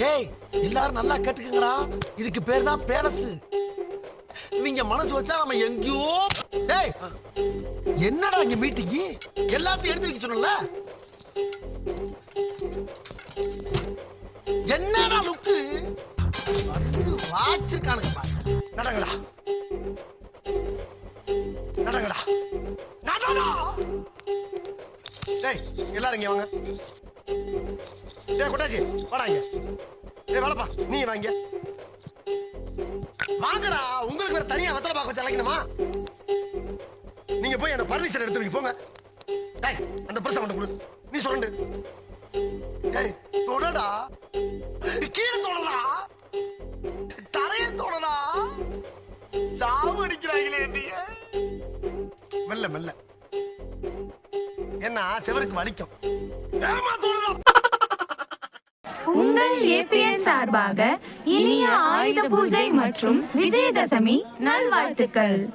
டேய் எல்லாரும் நல்லா கேட்டுக்கங்கடா. இதுக்கு பேர் தான் பேலஸ். இவங்க மனசு வச்சா நம்ம எங்கேயோ டேய் என்னடா இங்க மீட்டிங் எல்லாத்தையும் எடுத்து வைக்க சொன்னல? என்னடா லுக்கு வந்து வாச்சிருக்கானுங்க பாருங்க நடங்கடா. நடங்கடா. நடடா! டேய் எல்லாரும் இங்க வாங்க. டே கொட்டாச்சி வாடா இங்க. டே வாழப்பா நீ வாங்க வாங்கடா உங்களுக்கு வேற தனியா வத்தல பாக்க வச்சலக்கணுமா நீங்க போய் அந்த பர்னிச்சர் எடுத்து வைக்க போங்க. டேய் அந்த பிரச மட்டும் கொடு. நீ சொல்லு. டேய் தொடடா. கீழே தொடடா. தரைய தொடடா. சாவு அடிக்கிறாங்களே என்னைய. மெல்ல மெல்ல. என்ன செவருக்கு வலிக்கும். உங்கள் ஏபிஎன் சார்பாக இனிய ஆயுத பூஜை மற்றும் விஜயதசமி நல்வாழ்த்துக்கள்.